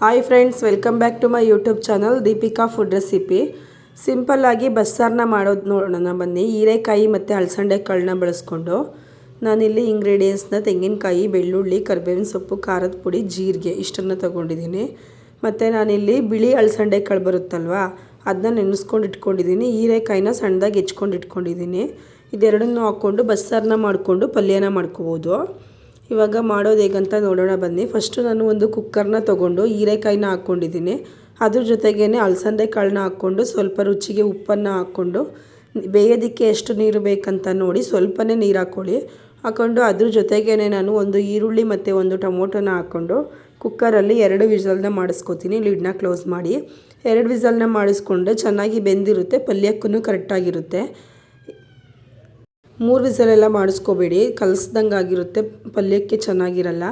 Hi friends welcome back to my YouTube channel Deepika food recipe ಸಿಂಪಲ್ಲಾಗಿ ಬಸ್ಸಾರನ್ನ ಮಾಡೋದು ನೋಡೋಣ ಬನ್ನಿ. ಹೀರೆಕಾಯಿ ಮತ್ತು ಅಲಸಂಡೆ ಕಾಳನ್ನ ಬಳಸ್ಕೊಂಡು. ನಾನಿಲ್ಲಿ ಇಂಗ್ರೀಡಿಯೆಂಟ್ಸ್ನ ತೆಂಗಿನಕಾಯಿ, ಬೆಳ್ಳುಳ್ಳಿ, ಕರಿಬೇವಿನ ಸೊಪ್ಪು, ಖಾರದ ಪುಡಿ, ಜೀರಿಗೆ ಇಷ್ಟನ್ನು ತೊಗೊಂಡಿದ್ದೀನಿ. ಮತ್ತು ನಾನಿಲ್ಲಿ ಬಿಳಿ ಅಲಸಂಡೆ ಕಾಳು ಬರುತ್ತಲ್ವ ಅದನ್ನ ನೆನೆಸ್ಕೊಂಡು ಇಟ್ಕೊಂಡಿದ್ದೀನಿ. ಹೀರೆಕಾಯಿನ ಸಣ್ಣದಾಗಿ ಹೆಚ್ಕೊಂಡು ಇಟ್ಕೊಂಡಿದ್ದೀನಿ. ಇದೆರಡನ್ನೂ ಹಾಕ್ಕೊಂಡು ಬಸ್ಸಾರನ್ನ ಮಾಡಿಕೊಂಡು ಪಲ್ಯನ ಮಾಡ್ಕೋಬೋದು. ಇವಾಗ ಮಾಡೋದು ಹೇಗಂತ ನೋಡೋಣ ಬನ್ನಿ. ಫಸ್ಟು ನಾನು ಒಂದು ಕುಕ್ಕರ್ನ ತೊಗೊಂಡು ಹೀರೆಕಾಯಿನ ಹಾಕ್ಕೊಂಡಿದ್ದೀನಿ. ಅದ್ರ ಜೊತೆಗೇ ಅಲಸಂದೆ ಕಾಳನ್ನ ಹಾಕ್ಕೊಂಡು ಸ್ವಲ್ಪ ರುಚಿಗೆ ಉಪ್ಪನ್ನು ಹಾಕ್ಕೊಂಡು ಬೇಯೋದಕ್ಕೆ ಎಷ್ಟು ನೀರು ಬೇಕಂತ ನೋಡಿ ಸ್ವಲ್ಪನೇ ನೀರು ಹಾಕ್ಕೊಳ್ಳಿ. ಹಾಕ್ಕೊಂಡು ಅದ್ರ ಜೊತೆಗೇ ನಾನು ಒಂದು ಈರುಳ್ಳಿ ಮತ್ತು ಒಂದು ಟೊಮೊಟೊನ ಹಾಕ್ಕೊಂಡು ಕುಕ್ಕರಲ್ಲಿ ಎರಡು ವಿಸಲ್ನ ಮಾಡಿಸ್ಕೊತೀನಿ. ಲಿಡ್ನ ಕ್ಲೋಸ್ ಮಾಡಿ. ಎರಡು ವಿಸಲ್ನ ಮಾಡಿಸ್ಕೊಂಡು ಚೆನ್ನಾಗಿ ಬೆಂದಿರುತ್ತೆ ಪಲ್ಯಕ್ಕೂ ಕರೆಕ್ಟಾಗಿರುತ್ತೆ ಮೂರು ವಿಸಲೆಲ್ಲ ಮಾಡಿಸ್ಕೋಬೇಡಿ. ಕಲಸ್ದಂಗೆ ಆಗಿರುತ್ತೆ ಪಲ್ಯಕ್ಕೆ ಚೆನ್ನಾಗಿರಲ್ಲ.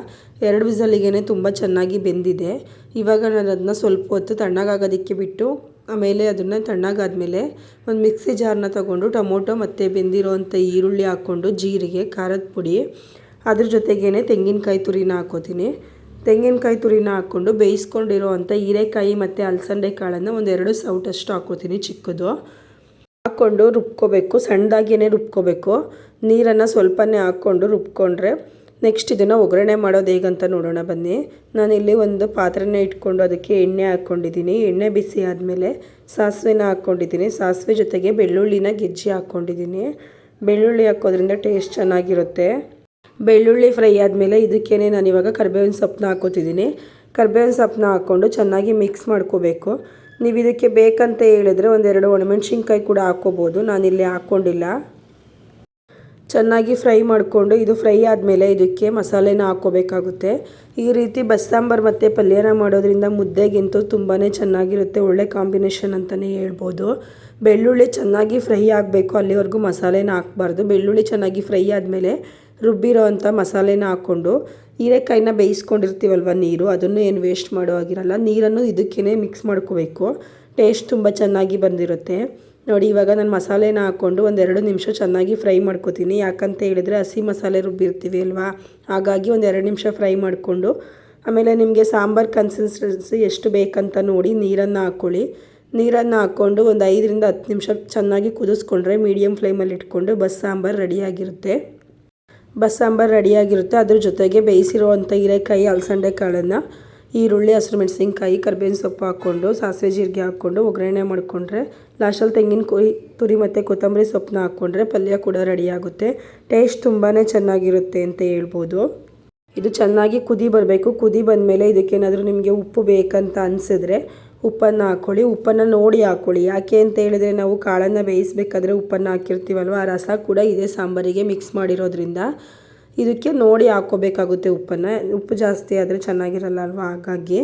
ಎರಡು ವಿಸಲಿಗೇ ತುಂಬ ಚೆನ್ನಾಗಿ ಬೆಂದಿದೆ. ಇವಾಗ ನಾನು ಅದನ್ನ ಸ್ವಲ್ಪ ಹೊತ್ತು ತಣ್ಣಗಾಗೋದಕ್ಕೆ ಬಿಟ್ಟು, ಆಮೇಲೆ ಅದನ್ನು ತಣ್ಣಗಾದ್ಮೇಲೆ ಒಂದು ಮಿಕ್ಸಿ ಜಾರ್ನ ತಗೊಂಡು ಟೊಮೊಟೊ ಮತ್ತು ಬೆಂದಿರೋವಂಥ ಈರುಳ್ಳಿ ಹಾಕ್ಕೊಂಡು ಜೀರಿಗೆ, ಖಾರದ ಪುಡಿ, ಅದ್ರ ಜೊತೆಗೇ ತೆಂಗಿನಕಾಯಿ ತುರಿನ ಹಾಕೋತೀನಿ. ತೆಂಗಿನಕಾಯಿ ತುರಿನ ಹಾಕ್ಕೊಂಡು ಬೇಯಿಸ್ಕೊಂಡಿರೋ ಅಂಥ ಹೀರೆಕಾಯಿ ಮತ್ತು ಅಲಸಂದೆ ಕಾಳನ್ನು ಒಂದೆರಡು ಸೌಟಷ್ಟು ಹಾಕೋತೀನಿ ಚಿಕ್ಕದು. ಹಾಕ್ಕೊಂಡು ರುಬ್ಕೋಬೇಕು, ಸಣ್ಣದಾಗಿಯೇ ರುಬ್ಕೋಬೇಕು. ನೀರನ್ನು ಸ್ವಲ್ಪನೇ ಹಾಕ್ಕೊಂಡು ರುಬ್ಕೊಂಡ್ರೆ ನೆಕ್ಸ್ಟ್ ಇದನ್ನು ಒಗ್ಗರಣೆ ಮಾಡೋದು ಹೇಗಂತ ನೋಡೋಣ ಬನ್ನಿ. ನಾನಿಲ್ಲಿ ಒಂದು ಪಾತ್ರೆನ ಇಟ್ಕೊಂಡು ಅದಕ್ಕೆ ಎಣ್ಣೆ ಹಾಕ್ಕೊಂಡಿದ್ದೀನಿ ಎಣ್ಣೆ ಬಿಸಿ ಆದಮೇಲೆ ಸಾಸಿವೆನ ಹಾಕ್ಕೊಂಡಿದ್ದೀನಿ ಸಾಸಿವೆ ಜೊತೆಗೆ ಬೆಳ್ಳುಳ್ಳಿನ ಗೆಜ್ಜಿ ಹಾಕ್ಕೊಂಡಿದ್ದೀನಿ ಬೆಳ್ಳುಳ್ಳಿ ಹಾಕೋದ್ರಿಂದ ಟೇಸ್ಟ್ ಚೆನ್ನಾಗಿರುತ್ತೆ. ಬೆಳ್ಳುಳ್ಳಿ ಫ್ರೈ ಆದಮೇಲೆ ಇದಕ್ಕೇ ನಾನು ಇವಾಗ ಕರ್ಬೇವಿನ ಸೊಪ್ಪನ್ನ ಹಾಕೋತಿದ್ದೀನಿ. ಕರ್ಬೇವಿನ ಸೊಪ್ಪನ್ನ ಹಾಕ್ಕೊಂಡು ಚೆನ್ನಾಗಿ ಮಿಕ್ಸ್ ಮಾಡ್ಕೋಬೇಕು. ನೀವು ಇದಕ್ಕೆ ಬೇಕಂತ ಹೇಳಿದರೆ ಒಂದೆರಡು ಒಣಮೆಣ್ಸಿನ್ಕಾಯಿ ಕೂಡ ಹಾಕ್ಕೋಬೋದು. ಇಲ್ಲಿ ಹಾಕ್ಕೊಂಡಿಲ್ಲ. ಚೆನ್ನಾಗಿ ಫ್ರೈ ಮಾಡಿಕೊಂಡು ಇದು ಫ್ರೈ ಆದಮೇಲೆ ಇದಕ್ಕೆ ಮಸಾಲೆನ ಹಾಕ್ಕೋಬೇಕಾಗುತ್ತೆ. ಈ ರೀತಿ ಬಸ್ಸಾಂಬಾರು ಮತ್ತು ಪಲ್ಯನ ಮಾಡೋದ್ರಿಂದ ಮುದ್ದೆಗಿಂತೂ ತುಂಬಾ ಚೆನ್ನಾಗಿರುತ್ತೆ. ಒಳ್ಳೆ ಕಾಂಬಿನೇಷನ್ ಅಂತಲೇ ಹೇಳ್ಬೋದು. ಬೆಳ್ಳುಳ್ಳಿ ಚೆನ್ನಾಗಿ ಫ್ರೈ ಆಗಬೇಕು. ಅಲ್ಲಿವರೆಗೂ ಮಸಾಲೆನ ಹಾಕ್ಬಾರ್ದು. ಬೆಳ್ಳುಳ್ಳಿ ಚೆನ್ನಾಗಿ ಫ್ರೈ ಆದಮೇಲೆ ರುಬ್ಬಿರೋ ಅಂಥ ಮಸಾಲೆನ ಹಾಕ್ಕೊಂಡು ಹೀರೆಕಾಯಿನ ಬೇಯಿಸ್ಕೊಂಡಿರ್ತೀವಲ್ವ ನೀರು, ಅದನ್ನು ಏನು ವೇಸ್ಟ್ ಮಾಡೋ ಆಗಿರಲ್ಲ ನೀರನ್ನು ಇದಕ್ಕೇ ಮಿಕ್ಸ್ ಮಾಡ್ಕೋಬೇಕು. ಟೇಸ್ಟ್ ತುಂಬ ಚೆನ್ನಾಗಿ ಬಂದಿರುತ್ತೆ. ನೋಡಿ, ಇವಾಗ ನಾನು ಮಸಾಲೆನ ಹಾಕ್ಕೊಂಡು ಒಂದೆರಡು ನಿಮಿಷ ಚೆನ್ನಾಗಿ ಫ್ರೈ ಮಾಡ್ಕೋತೀನಿ. ಯಾಕಂತ ಹೇಳಿದ್ರೆ ಹಸಿ ಮಸಾಲೆ ರುಬ್ಬಿರ್ತೀವಿ ಅಲ್ವಾ? ಹಾಗಾಗಿ ಒಂದೆರಡು ನಿಮಿಷ ಫ್ರೈ ಮಾಡಿಕೊಂಡು, ಆಮೇಲೆ ನಿಮಗೆ ಸಾಂಬಾರು ಕನ್ಸಿಸ್ಟೆನ್ಸಿ ಎಷ್ಟು ಬೇಕಂತ ನೋಡಿ ನೀರನ್ನು ಹಾಕ್ಕೊಳ್ಳಿ ನೀರನ್ನು ಹಾಕ್ಕೊಂಡು ಒಂದು ಐದರಿಂದ ಹತ್ತು ನಿಮಿಷ ಚೆನ್ನಾಗಿ ಕುದಿಸ್ಕೊಂಡ್ರೆ ಮೀಡಿಯಮ್ ಫ್ಲೇಮಲ್ಲಿ ಇಟ್ಕೊಂಡು ಬಸ್ ಸಾಂಬಾರು ರೆಡಿಯಾಗಿರುತ್ತೆ ಬಸ್ ಸಾಂಬಾರು ರೆಡಿಯಾಗಿರುತ್ತೆ. ಅದ್ರ ಜೊತೆಗೆ ಬೇಯಿಸಿರುವಂಥ ಹೀರೆಕಾಯಿ ಅಲಸಂಡೆ ಕಾಳನ್ನು ಈರುಳ್ಳಿ, ಹಸಿರು ಮೆಣಸಿನ್ಕಾಯಿ, ಕರ್ಬೇವಿನ ಸೊಪ್ಪು ಹಾಕ್ಕೊಂಡು, ಸಾಸಿವೆ ಜೀರಿಗೆ ಹಾಕ್ಕೊಂಡು, ಒಗ್ಗರಣೆ ಮಾಡಿಕೊಂಡ್ರೆ ಲಾಸ್ಟಲ್ಲಿ ತೆಂಗಿನ ಕುರಿ, ತುರಿ ಮತ್ತು ಕೊತ್ತಂಬರಿ ಸೊಪ್ಪನ್ನ ಹಾಕ್ಕೊಂಡ್ರೆ ಪಲ್ಯ ಕೂಡ ರೆಡಿಯಾಗುತ್ತೆ. ಟೇಸ್ಟ್ ತುಂಬಾ ಚೆನ್ನಾಗಿರುತ್ತೆ ಅಂತ ಹೇಳ್ಬೋದು. ಇದು ಚೆನ್ನಾಗಿ ಕುದಿ ಬರಬೇಕು. ಕುದಿ ಬಂದಮೇಲೆ ಇದಕ್ಕೇನಾದರೂ ನಿಮಗೆ ಉಪ್ಪು ಬೇಕಂತ ಅನಿಸಿದ್ರೆ ಉಪ್ಪನ್ನು ಹಾಕ್ಕೊಳ್ಳಿ, ಉಪ್ಪನ್ನು ನೋಡಿ ಹಾಕ್ಕೊಳ್ಳಿ. ಯಾಕೆ ಅಂತ ಹೇಳಿದ್ರೆ ನಾವು ಕಾಳನ್ನು ಬೇಯಿಸಬೇಕಾದ್ರೆ ಉಪ್ಪನ್ನು ಹಾಕಿರ್ತೀವಲ್ವ? ಆ ರಸ ಕೂಡ ಇದೇ ಸಾಂಬಾರಿಗೆ ಮಿಕ್ಸ್ ಮಾಡಿರೋದ್ರಿಂದ. ಇದಕ್ಕೆ ನೋಡಿ ಹಾಕ್ಕೋಬೇಕಾಗುತ್ತೆ ಉಪ್ಪನ್ನು. ಉಪ್ಪು ಜಾಸ್ತಿ ಆದರೆ ಚೆನ್ನಾಗಿರಲ್ಲ ಅಲ್ವಾ? ಹಾಗಾಗಿ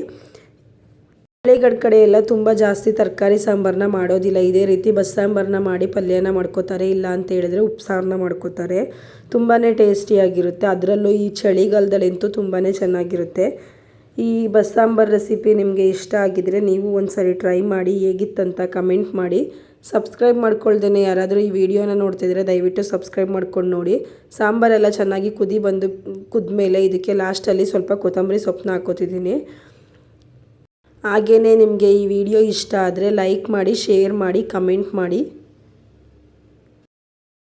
ಹಳೆಗಡ್ ಕಡೆ ಎಲ್ಲ ತುಂಬ ಜಾಸ್ತಿ ತರಕಾರಿ ಸಾಂಬಾರನ್ನ ಮಾಡೋದಿಲ್ಲ. ಇದೇ ರೀತಿ ಬಸ್ ಸಾಂಬಾರನ್ನ ಮಾಡಿ ಪಲ್ಯನ ಮಾಡ್ಕೋತಾರೆ. ಇಲ್ಲ ಅಂತ ಹೇಳಿದ್ರೆ ಉಪ್ಪು ಸಾರನ್ನ ಮಾಡ್ಕೋತಾರೆ. ತುಂಬಾ ಟೇಸ್ಟಿಯಾಗಿರುತ್ತೆ. ಅದರಲ್ಲೂ ಈ ಚಳಿಗಾಲದಲ್ಲಂತೂ ತುಂಬಾ ಚೆನ್ನಾಗಿರುತ್ತೆ. ಈ ಬಸ್ ಸಾಂಬಾರ್ ರೆಸಿಪಿ ನಿಮಗೆ ಇಷ್ಟ ಆಗಿದರೆ ನೀವು ಒಂದು ಸರಿ ಟ್ರೈ ಮಾಡಿ, ಹೇಗಿತ್ತಂತ ಕಮೆಂಟ್ ಮಾಡಿ. ಸಬ್ಸ್ಕ್ರೈಬ್ ಮಾಡ್ಕೊಳ್ದೇ ಯಾರಾದರೂ ಈ ವಿಡಿಯೋನ ನೋಡ್ತಿದ್ರೆ ದಯವಿಟ್ಟು ಸಬ್ಸ್ಕ್ರೈಬ್ ಮಾಡ್ಕೊಂಡು ನೋಡಿ. ಸಾಂಬಾರೆಲ್ಲ ಚೆನ್ನಾಗಿ ಕುದಿ ಬಂದು, ಕುದ್ಮೇಲೆ ಇದಕ್ಕೆ ಲಾಸ್ಟಲ್ಲಿ ಸ್ವಲ್ಪ ಕೊತ್ತಂಬರಿ ಸೊಪ್ಪನ್ನ ಹಾಕೋತಿದ್ದೀನಿ ಹಾಗೆಯೇ ನಿಮಗೆ ಈ ವಿಡಿಯೋ ಇಷ್ಟ ಆದರೆ ಲೈಕ್ ಮಾಡಿ, ಶೇರ್ ಮಾಡಿ, ಕಮೆಂಟ್ ಮಾಡಿ.